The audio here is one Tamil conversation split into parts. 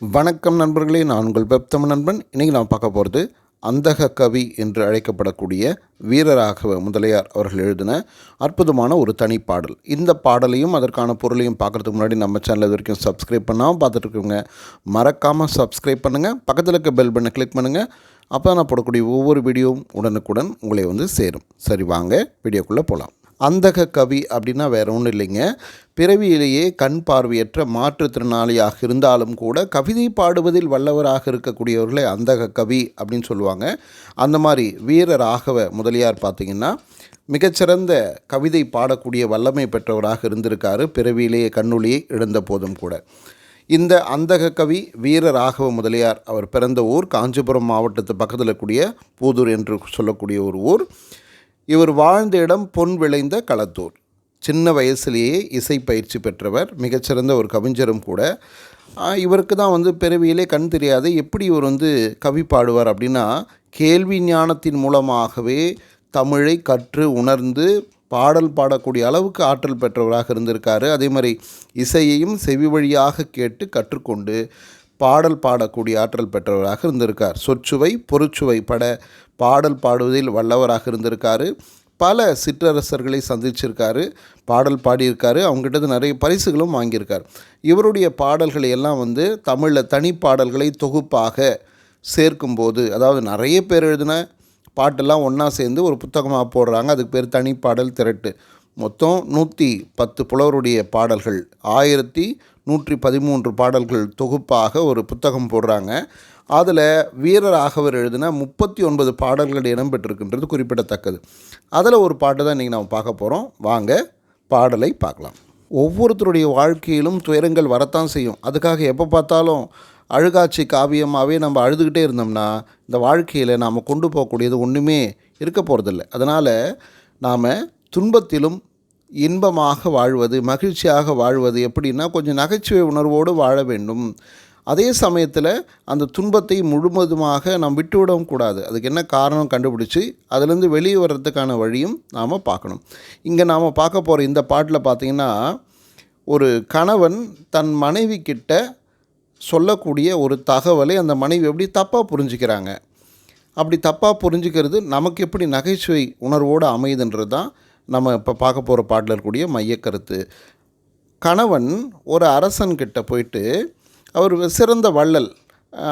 வணக்கம் நண்பர்களே நான் உங்கள் வெப்தமிழ் நண்பன். இன்றைக்கி நான் பார்க்க போகிறது அந்தக கவி என்று அழைக்கப்படக்கூடிய வீரராகவ முதலியார் அவர்கள் எழுதின அற்புதமான ஒரு தனி பாடல். இந்த பாடலையும் அதற்கான பொருளையும் பார்க்குறதுக்கு முன்னாடி நம்ம சேனல் இது வரைக்கும் சப்ஸ்கிரைப் பண்ணாமல் பார்த்துட்ருக்கோங்க மறக்காமல் சப்ஸ்கிரைப் பண்ணுங்கள் பக்கத்தில் இருக்க பெல் பண்ணை கிளிக் பண்ணுங்கள் அப்போ நான் போடக்கூடிய ஒவ்வொரு வீடியோவும் உடனுக்குடன் உங்களை வந்து சேரும். சரி வாங்க வீடியோக்குள்ளே போகலாம் அந்தக கவி அப்படின்னா வேற ஒன்றும் இல்லைங்க. பிறவியிலேயே கண் பார்வையற்ற மாற்றுத்திறனாளியாக இருந்தாலும் கூட கவிதை பாடுவதில் வல்லவராக இருக்கக்கூடியவர்களே அந்தக கவி அப்படின்னு சொல்லுவாங்க. அந்த மாதிரி வீர ராகவ முதலியார் பார்த்தீங்கன்னா மிகச்சிறந்த கவிதை பாடக்கூடிய வல்லமை பெற்றவராக இருந்திருக்காரு. பிறவியிலேயே கண்ணொளியை இழந்த போதும் கூட. இந்த அந்தக கவி வீர ராகவ முதலியார் அவர் பிறந்த ஊர் காஞ்சிபுரம் மாவட்டத்து பக்கத்தில் இருக்கக்கூடிய பூதூர் என்று சொல்லக்கூடிய ஒரு ஊர். இவர் வாழ்ந்த இடம் பொன் விளைந்த களத்தூர். சின்ன வயசுலேயே இசை பயிற்சி பெற்றவர் மிகச்சிறந்த ஒரு கவிஞரும் கூட. இவருக்கு தான் வந்து பிறவியிலே கண் தெரியாது எப்படி இவர் வந்து கவி பாடுவார் அப்படின்னா கேள்வி ஞானத்தின் மூலமாகவே தமிழை கற்று உணர்ந்து பாடல் பாடக்கூடிய அளவுக்கு ஆற்றல் பெற்றவராக இருந்திருக்காரு. அதே மாதிரி இசையையும் செவி வழியாக கேட்டு கற்றுக்கொண்டு பாடல் பாடக்கூடிய ஆற்றல் பெற்றவராக இருந்திருக்கார். சொற்சுவை பொருட்சுவை பட பாடல் பாடுவதில் வல்லவராக இருந்திருக்காரு. பல சிற்றரசர்களை சந்திச்சிருக்காரு பாடல் பாடியிருக்காரு அவங்ககிட்ட நிறைய பரிசுகளும் வாங்கியிருக்கார். இவருடைய பாடல்களை எல்லாம் வந்து தமிழில் தனி பாடல்களை தொகுப்பாக சேர்க்கும்போது அதாவது நிறைய பேர் எழுதின பாட்டெல்லாம் ஒன்றா சேர்ந்து ஒரு புத்தகமாக போடுறாங்க. அதுக்கு பேர் தனிப்பாடல் திரட்டு. மொத்தம் நூற்றி பத்து புலவருடைய பாடல்கள். ஆயிரத்தி நூற்றி பதிமூன்று பாடல்கள் தொகுப்பாக ஒரு புத்தகம் போடுறாங்க. அதில் வீரராகவர் எழுதின முப்பத்தி ஒன்பது பாடல்கள் இடம்பெற்றிருக்கின்றது குறிப்பிடத்தக்கது. அதில் ஒரு பாட்டு தான் இன்றைக்கி நம்ம பார்க்க போகிறோம் வாங்க பாடலை பார்க்கலாம். ஒவ்வொருத்தருடைய வாழ்க்கையிலும் துயரங்கள் வரத்தான் செய்யும். அதுக்காக எப்போ பார்த்தாலும் அழுகாட்சி காவியமாகவே நம்ம அழுதுகிட்டே இருந்தோம்னா இந்த வாழ்க்கையில் நாம் கொண்டு போகக்கூடியது ஒன்றுமே இருக்க போகிறதில்ல அதனால் நாம் துன்பத்திலும் இன்பமாக வாழ்வது மகிழ்ச்சியாக வாழ்வது எப்படின்னா கொஞ்சம் நகைச்சுவை உணர்வோடு வாழ வேண்டும். அதே சமயத்தில் அந்த துன்பத்தை முழுவதுமாக நாம் விட்டுவிடவும் கூடாது. அதுக்கு என்ன காரணம் கண்டுபிடிச்சி அதுலேருந்து வெளியே வர்றதுக்கான வழியும் நாம் பார்க்கணும். இங்கே நாம் பார்க்க போகிற இந்த பாட்டில் பார்த்திங்கன்னா ஒரு கணவன் தன் மனைவி கிட்ட சொல்லக்கூடிய ஒரு தகவலை அந்த மனைவி எப்படி தப்பாக புரிஞ்சுக்கிறாங்க. அப்படி தப்பாக புரிஞ்சுக்கிறது நமக்கு எப்படி நகைச்சுவை உணர்வோடு அமையுதுன்றது தான் நம்ம இப்போ பார்க்க போகிற பாட்டில் இருக்கக்கூடிய மையக்கருத்து. கணவன் ஒரு அரசன்கிட்ட போயிட்டு அவர் சிறந்த வள்ளல்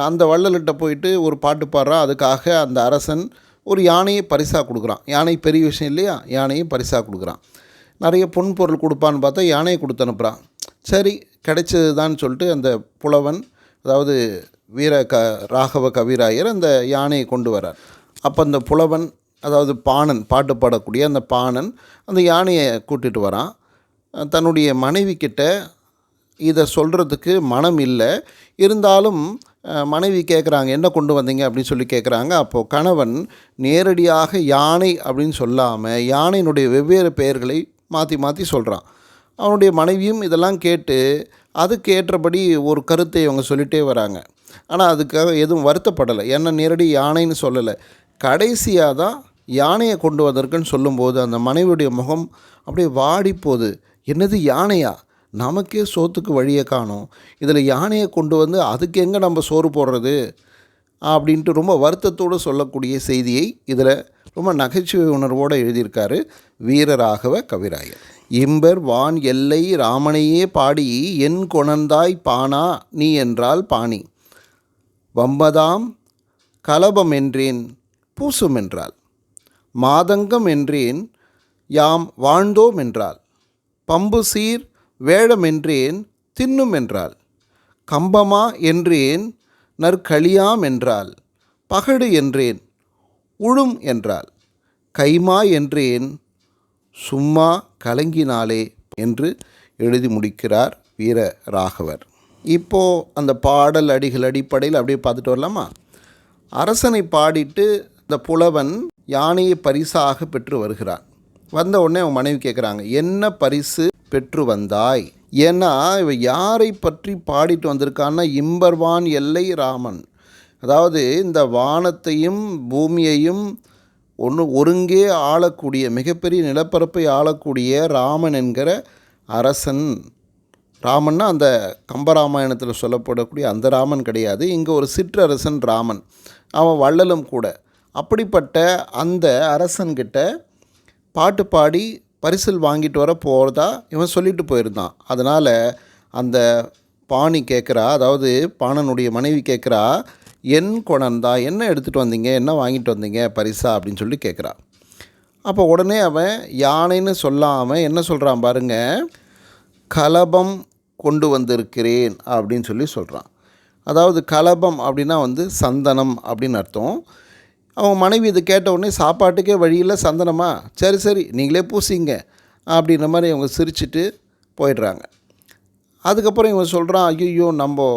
அந்த வள்ளல்கிட்ட போயிட்டு ஒரு பாட்டு பாடுறான் அதுக்காக அந்த அரசன் ஒரு யானையை பரிசாக கொடுக்குறான். யானை பெரிய விஷயம் இல்லையா? யானையை பரிசாக கொடுக்குறான். நிறைய பொன் பொருள் கொடுப்பான்னு பார்த்தா யானையை கொடுத்து அனுப்புகிறான் சரி கிடைச்சது தான் சொல்லிட்டு அந்த புலவன் அதாவது வீர க ராகவ கவிராயர் அந்த யானையை கொண்டு வரார் அப்போ அந்த புலவன் அதாவது பாணன் பாட்டு பாடக்கூடிய அந்த பாணன் அந்த யானையை கூட்டிகிட்டு வரான். தன்னுடைய மனைவி கிட்ட இதை சொல்கிறதுக்கு மனம் இல்லை. இருந்தாலும் மனைவி கேட்குறாங்க என்ன கொண்டு வந்தீங்க? அப்படின்னு சொல்லி கேட்குறாங்க அப்போது கணவன் நேரடியாக யானை அப்படின்னு சொல்லாமல் யானையினுடைய வெவ்வேறு பெயர்களை மாற்றி மாற்றி சொல்கிறான் அவனுடைய மனைவியும் இதெல்லாம் கேட்டு அதுக்கு ஏற்றபடி ஒரு கருத்தை அவங்க சொல்லிகிட்டே வராங்க. ஆனால் அதுக்காக எதுவும் வருத்தப்படலை. ஏன்னா நேரடி யானைன்னு சொல்லலை. கடைசியாக தான் யானையை கொண்டு வந்திருக்குன்னு சொல்லும்போது அந்த மனைவியுடைய முகம் அப்படியே வாடி போகுது. என்னது யானையா? நமக்கே சோத்துக்கு வழியை காணோம். இதில் யானையை கொண்டு வந்து அதுக்கு எங்கே நம்ம சோறு போடுறது? அப்படின்ட்டு ரொம்ப வருத்தத்தோடு சொல்லக்கூடிய செய்தியை இதில் ரொம்ப நகைச்சுவை உணர்வோடு எழுதியிருக்காரு வீரராகவ கவிராயர். இம்பர் வான் எல்லை ராமனையே பாடி என் கொணந்தாய் பானா நீ என்றால் பாணி. வம்பதாம் கலபம் என்றேன் பூசும் என்றால். மாதங்கம் என்றேன் யாம் வாழ்ந்தோம் என்றாள். பம்பு சீர் வேழம் என்றேன் தின்னும் என்றாள். கம்பமா என்றேன் நற்களியாம் என்றாள். பகடு என்றேன் உழும் என்றாள். கைமா என்றேன் சும்மா கலங்கினாலே என்று எழுதி முடிக்கிறார் வீர ராகவர் இப்போ அந்த பாடல் அடிகள் அடிப்படையில் அப்படியே பார்த்துட்டு வரலாமா? அரசனை பாடிட்டு இந்த புலவன் யானையை பரிசாக பெற்று வருகிறான். வந்த உடனே அவன் மனைவி கேட்குறாங்க என்ன பரிசு பெற்று வந்தாய்? ஏன்னா இவன் யாரை பற்றி பாடிட்டு வந்திருக்கான்னா இம்பர்வான் எல்லை ராமன். அதாவது இந்த வானத்தையும் பூமியையும் ஒன்று ஒருங்கே ஆளக்கூடிய மிகப்பெரிய நிலப்பரப்பை ஆளக்கூடிய ராமன் என்கிற அரசன். ராமன்னா அந்த கம்பராமாயணத்தில் சொல்லப்படக்கூடிய அந்த ராமன் கிடையாது. இங்கே ஒரு சிற்றரசன் ராமன். அவன் வள்ளலும் கூட. அப்படிப்பட்ட அந்த அரசன்கிட்ட பாட்டு பாடி பரிசில் வாங்கிட்டு வர போகிறதா இவன் சொல்லிட்டு போயிருந்தான். அதனால் அந்த பாணி கேட்குறா அதாவது பாணனுடைய மனைவி கேட்குறா என் குணந்தா என்ன எடுத்துகிட்டு வந்தீங்க? என்ன வாங்கிட்டு வந்தீங்க பரிசா? அப்படின்னு சொல்லி கேட்குறா அப்போ உடனே அவன் யானைன்னு சொல்லாமல் என்ன சொல்கிறான் பாருங்க கலபம் கொண்டு வந்திருக்கிறேன் அப்படின்னு சொல்லி சொல்கிறான் அதாவது கலபம் அப்படின்னா வந்து சந்தனம் அப்படின்னு அர்த்தம். அவங்க மனைவி இது கேட்ட உடனே சாப்பாட்டுக்கே வழியில் சந்தனமா? சரி சரி நீங்களே பூசிங்க அப்படின்ற மாதிரி அவங்க சிரிச்சிட்டு போயிடுறாங்க. அதுக்கப்புறம் இவன் சொல்கிறான் ஐயோ நம்ம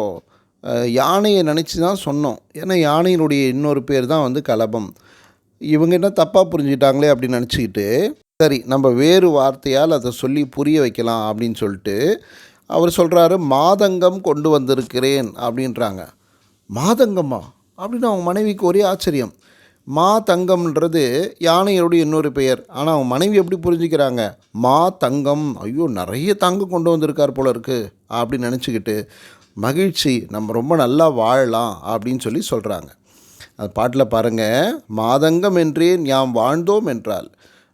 யானையை நினச்சி தான் சொன்னோம். ஏன்னா யானையினுடைய இன்னொரு பேர் தான் வந்து கலபம். இவங்க என்ன தப்பாக புரிஞ்சுக்கிட்டாங்களே? அப்படின்னு நினச்சிக்கிட்டு சரி நம்ம வேறு வார்த்தையால் அதை சொல்லி புரிய வைக்கலாம் அப்படின்னு சொல்லிட்டு அவர் சொல்கிறாரு மாதங்கம் கொண்டு வந்திருக்கிறேன் அப்படின்றாங்க. மாதங்கம்மா அப்படின்னு அவங்க மனைவிக்கு ஒரே ஆச்சரியம். மா தங்கம்ன்றது யானையோடைய இன்னொரு பெயர். ஆனால் அவங்க மனைவி எப்படி புரிஞ்சுக்கிறாங்க? மா தங்கம். ஐயோ நிறைய தங்கம் கொண்டு வந்திருக்கார் போல இருக்குது அப்படின்னு நினச்சிக்கிட்டு மகிழ்ச்சி நம்ம ரொம்ப நல்லா வாழலாம் அப்படின்னு சொல்லி சொல்கிறாங்க அது பாட்டில் பாருங்கள் மாதங்கம் என்றே யாம் வாழ்ந்தோம் என்றால்.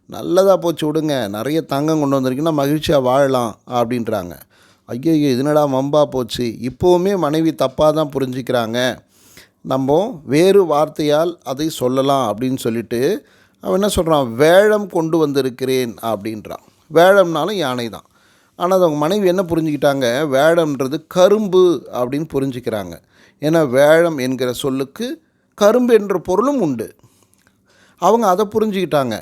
நல்லதாக போச்சு விடுங்க. நிறைய தங்கம் கொண்டு வந்திருக்கீங்கன்னா மகிழ்ச்சியாக வாழலாம் அப்படின்றாங்க. ஐயோ இதனடா மம்பா போச்சு? இப்போவுமே மனைவி தப்பாக தான் புரிஞ்சுக்கிறாங்க. நம்ம வேறு வார்த்தையால் அதை சொல்லலாம் அப்படின்னு சொல்லிட்டு அவன் என்ன சொல்கிறான் வேழம் கொண்டு வந்திருக்கிறேன் அப்படின்றான். வேழம்னாலும் யானை தான். ஆனால் அது அவங்க மனைவி என்ன புரிஞ்சுக்கிட்டாங்க? வேழம்ன்றது கரும்பு அப்படின்னு புரிஞ்சுக்கிறாங்க. ஏன்னா வேழம் என்கிற சொல்லுக்கு கரும்பு என்ற பொருளும் உண்டு. அவங்க அதை புரிஞ்சுக்கிட்டாங்க.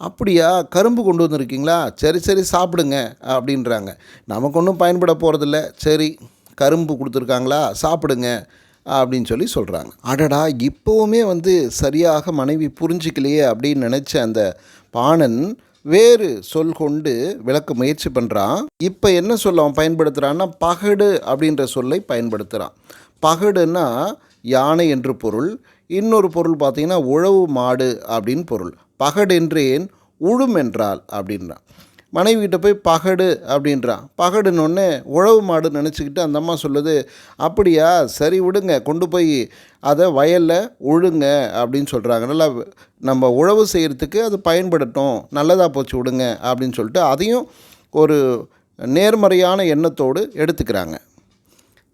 அப்படியா? கரும்பு கொண்டு வந்திருக்கீங்களா? சரி சரி சாப்பிடுங்க அப்படின்றாங்க. நமக்கு ஒன்றும் பயன்பட போகிறதில்ல சரி கரும்பு கொடுத்துருக்காங்களா? சாப்பிடுங்க அப்படின்னு சொல்லி சொல்கிறாங்க அடடா இப்போவுமே வந்து சரியாக மனைவி புரிஞ்சிக்கலையே அப்படின்னு நினச்ச அந்த பாணன் வேறு சொல் கொண்டு விளக்க முயற்சி பண்ணுறான் இப்போ என்ன சொல்ல அவன் பயன்படுத்துகிறான்னா பகடு அப்படின்ற சொல்லை பயன்படுத்துகிறான் பகடுன்னா யானை என்று பொருள் இன்னொரு பொருள் பார்த்திங்கன்னா உழவு மாடு அப்படின்னு பொருள். பகடு என்றேன் உழும் என்றால் அப்படின்றான். மனைவிகிட்ட போய் பகடு அப்படின்றான் பகடுன்னொன்னே உழவு மாடு நினச்சிக்கிட்டு அந்த அம்மா சொல்லுது அப்படியா? சரி விடுங்க கொண்டு போய் அதை வயலில் உழுங்க அப்படின்னு சொல்கிறாங்க நல்லா நம்ம உழவு செய்கிறதுக்கு அது பயன்படட்டும் நல்லதாக போச்சு விடுங்க அப்படின்னு சொல்லிட்டு அதையும் ஒரு நேர்மறையான எண்ணத்தோடு எடுத்துக்கிறாங்க.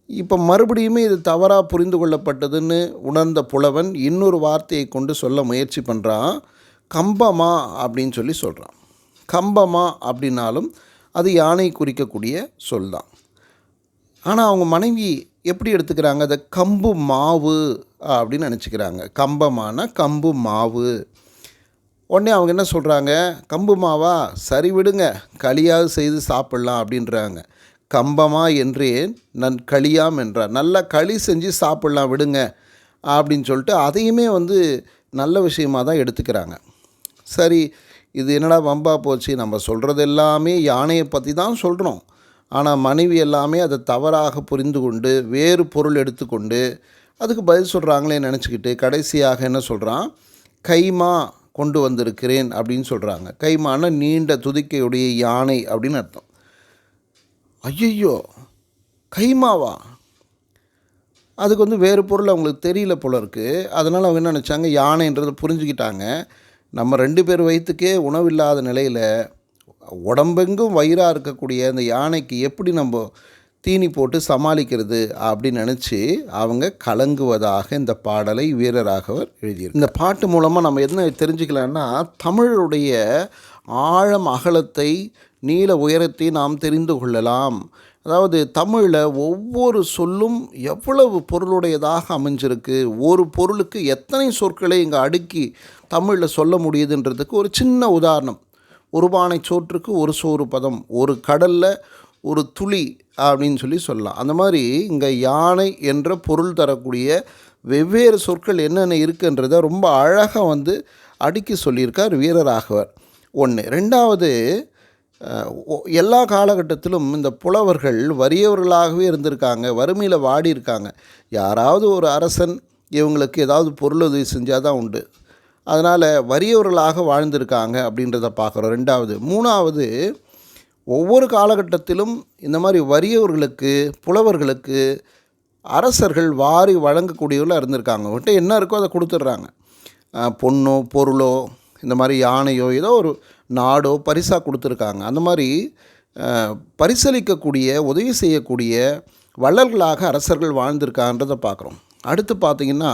இப்போ மறுபடியுமே இது தவறாக புரிந்து கொள்ளப்பட்டதுன்னு உணர்ந்த புலவன் இன்னொரு வார்த்தையை கொண்டு சொல்ல முயற்சி பண்ணுறான் கம்பமா? அப்படின்னு சொல்லி சொல்கிறான் கம்பமா அப்படின்னாலும் அது யானை குறிக்கக்கூடிய சொல் தான். ஆனால் அவங்க மனைவி எப்படி எடுத்துக்கிறாங்க? அதை கம்பு மாவு அப்படின்னு நினச்சிக்கிறாங்க. கம்பமான கம்பு மாவு. உடனே அவங்க என்ன சொல்கிறாங்க கம்பு மாவா? சரி விடுங்க. களியாவது செய்து சாப்பிட்லாம் அப்படின்றாங்க. கம்பமா என்றேன் நன் களியாம் என்றார். நல்லா களி செஞ்சு சாப்பிட்லாம் விடுங்க அப்படின்னு சொல்லிட்டு அதையுமே வந்து நல்ல விஷயமாக தான் எடுத்துக்கிறாங்க. சரி இது என்னடா வம்பா போச்சு? நம்ம சொல்கிறது எல்லாமே யானையை பற்றி தான் சொல்கிறோம் ஆனால் மனைவி எல்லாமே அதை தவறாக புரிந்து கொண்டு வேறு பொருள் எடுத்துக்கொண்டு அதுக்கு பதில் சொல்கிறாங்களே நினச்சிக்கிட்டு கடைசியாக என்ன சொல்கிறான் கைமா கொண்டு வந்திருக்கிறேன் அப்படின்னு சொல்கிறாங்க கைமான நீண்ட துதிக்கையுடைய யானை அப்படின்னு அர்த்தம். ஐயையோ கைமாவா? அதுக்கு வந்து வேறு பொருள் அவங்களுக்கு தெரியல போல இருக்குது அதனால் அவங்க என்ன நினச்சாங்க? யானைன்றதை புரிஞ்சுக்கிட்டாங்க. நம்ம ரெண்டு பேர் வயிற்றுக்கே உணவில்லாத நிலையில் உடம்பெங்கும் வயிறாக இருக்கக்கூடிய அந்த யானைக்கு எப்படி நம்ம தீனி போட்டு சமாளிக்கிறது அப்படின்னு நினச்சி அவங்க கலங்குவதாக இந்த பாடலை வீரராகவர் எழுதியிருக்கு இந்த பாட்டு மூலமாக நம்ம என்ன தெரிஞ்சுக்கலான்னா தமிழருடைய ஆழம் அகலத்தை நீள உயரத்தை நாம் தெரிந்து கொள்ளலாம். அதாவது தமிழில் ஒவ்வொரு சொல்லும் எவ்வளவு பொருளுடையதாக அமைஞ்சிருக்கு ஒரு பொருளுக்கு எத்தனை சொற்களை இங்கே அடுக்கி தமிழில் சொல்ல முடியுதுன்றதுக்கு ஒரு சின்ன உதாரணம். ஒரு பானை சோற்றுக்கு ஒரு சோறு பதம் ஒரு கடலில் ஒரு துளி அப்படின்னு சொல்லி சொல்லலாம். அந்த மாதிரி இங்கே யானை என்ற பொருள் தரக்கூடிய வெவ்வேறு சொற்கள் என்னென்ன இருக்குன்றத ரொம்ப அழகாக வந்து அடுக்கி சொல்லியிருக்கார் வீரராகவர். ஒன்று ரெண்டாவது எல்லா காலகட்டத்திலும் இந்த புலவர்கள் வறியவர்களாகவே இருந்திருக்காங்க வறுமையில் வாடி இருக்காங்க யாராவது ஒரு அரசன் இவங்களுக்கு ஏதாவது பொருளுதவி செஞ்சால் தான் உண்டு. அதனால் வறியவர்களாக வாழ்ந்திருக்காங்க அப்படின்றத பார்க்குறோம். ரெண்டாவது. மூணாவது ஒவ்வொரு காலகட்டத்திலும் இந்த மாதிரி வறியவர்களுக்கு புலவர்களுக்கு அரசர்கள் வாரி வழங்கக்கூடியவர்களாக இருந்திருக்காங்க. அவங்ககிட்ட என்ன இருக்கோ அதை கொடுத்துட்றாங்க. பொண்ணோ பொருளோ இந்த மாதிரி யானையோ ஏதோ ஒரு நாடோ பரிசாக கொடுத்துருக்காங்க. அந்த மாதிரி பரிசளிக்கக்கூடிய உதவி செய்யக்கூடிய வள்ளல்களாக அரசர்கள் வாழ்ந்திருக்கான்றதை பார்க்குறோம். அடுத்து பார்த்திங்கன்னா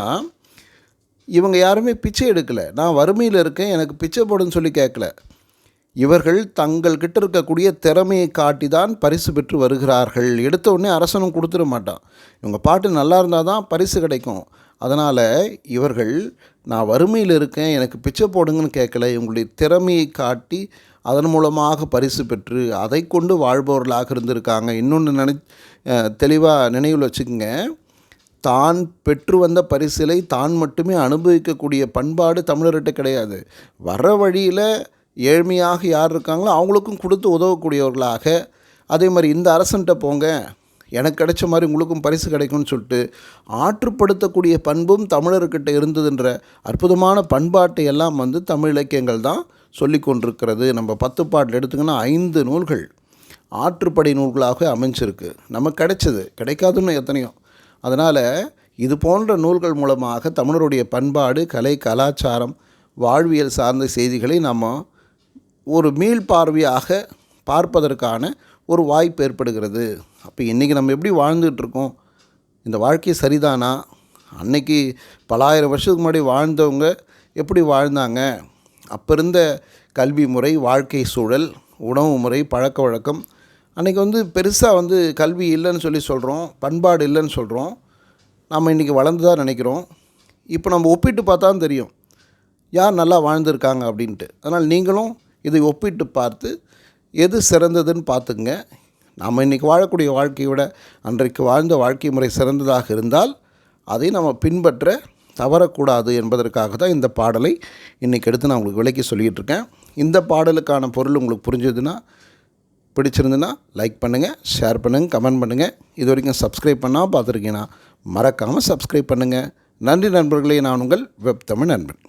இவங்க யாருமே பிச்சை எடுக்கலை. நான் வறுமையில் இருக்கேன் எனக்கு பிச்சை போடுன்னு சொல்லி கேட்கல. இவர்கள் தங்கள் கிட்ட இருக்கக்கூடிய திறமையை காட்டி தான் பரிசு பெற்று வருகிறார்கள். எடுத்த உடனே அரசனும் கொடுத்துட மாட்டான். இவங்க பாட்டு நல்லா இருந்தால் தான் பரிசு கிடைக்கும். அதனால் இவர்கள் நான் வறுமையில் இருக்கேன் எனக்கு பிச்சை போடுங்கன்னு கேட்கல உங்களுடைய திறமையை காட்டி அதன் மூலமாக பரிசு பெற்று அதை கொண்டு வாழ்பவர்களாக இருந்திருக்காங்க. இன்னொன்று நினை தெளிவாக நினைவில் வச்சுக்கோங்க. தான் பெற்று வந்த பரிசிலை தான் மட்டுமே அனுபவிக்கக்கூடிய பண்பாடு தமிழர்கிட்ட கிடையாது. வர வழியில் ஏழ்மையாக யார் இருக்காங்களோ அவங்களுக்கும் கொடுத்து உதவக்கூடியவர்களாக. அதே மாதிரி இந்த அரசன்ட்ட போங்க. எனக்கு கிடைச்ச மாதிரி உங்களுக்கும் பரிசு கிடைக்கும்னு சொல்லிட்டு ஆற்றுப்படுத்தக்கூடிய பண்பும் தமிழர்கிட்ட இருந்ததுன்ற அற்புதமான பண்பாட்டை எல்லாம் வந்து தமிழ் இலக்கியங்கள் தான் சொல்லி கொண்டிருக்கிறது. நம்ம பத்து பாட்டில் எடுத்துக்கினா ஐந்து நூல்கள் ஆற்றுப்படை நூல்களாக அமைஞ்சிருக்கு. நமக்கு கிடைச்சது. கிடைக்காதுன்னு எத்தனையோ. அதனால் இது போன்ற நூல்கள் மூலமாக தமிழருடைய பண்பாடு கலை கலாச்சாரம் வாழ்வியல் சார்ந்த செய்திகளை நம்ம ஒரு மீள்பார்வையாக பார்ப்பதற்கான ஒரு வாய்ப்பு ஏற்படுகிறது. அப்போ இன்றைக்கி நம்ம எப்படி வாழ்ந்துகிட்ருக்கோம் இந்த வாழ்க்கை சரிதானா? அன்னைக்கு பலாயிரம் வருஷத்துக்கு முன்னாடி வாழ்ந்தவங்க எப்படி வாழ்ந்தாங்க? அப்போ இருந்த கல்வி முறை வாழ்க்கை சூழல் உணவு முறை பழக்க வழக்கம் அன்றைக்கி வந்து பெருசாக வந்து கல்வி இல்லைன்னு சொல்லி சொல்கிறோம் பண்பாடு இல்லைன்னு சொல்கிறோம் நம்ம இன்றைக்கி வளர்ந்துதான் நினைக்கிறோம். இப்போ நம்ம ஒப்பிட்டு பார்த்தா தெரியும். யார் நல்லா வாழ்ந்திருக்காங்க அப்படின்ட்டு. அதனால் நீங்களும் இதை ஒப்பிட்டு பார்த்து எது சிறந்ததுன்னு பார்த்துக்குங்க. நாம் இன்றைக்கி வாழக்கூடிய வாழ்க்கையை விட அன்றைக்கு வாழ்ந்த வாழ்க்கை முறை சிறந்ததாக இருந்தால் அதை நம்ம பின்பற்ற தவறக்கூடாது என்பதற்காக தான் இந்த பாடலை இன்றைக்கி எடுத்து நான் உங்களுக்கு விளக்கி சொல்லிகிட்டு இருக்கேன் இந்த பாடலுக்கான பொருள் உங்களுக்கு புரிஞ்சதுன்னா பிடிச்சிருந்துன்னா லைக் பண்ணுங்கள் ஷேர் பண்ணுங்கள் கமெண்ட் பண்ணுங்கள் இது வரைக்கும் சப்ஸ்கிரைப் பண்ணால் பார்த்துருக்கீங்கன்னா மறக்காமல் சப்ஸ்கிரைப் பண்ணுங்கள் நன்றி நண்பர்களே நான் உங்கள் வெப் தமிழ் நண்பன்.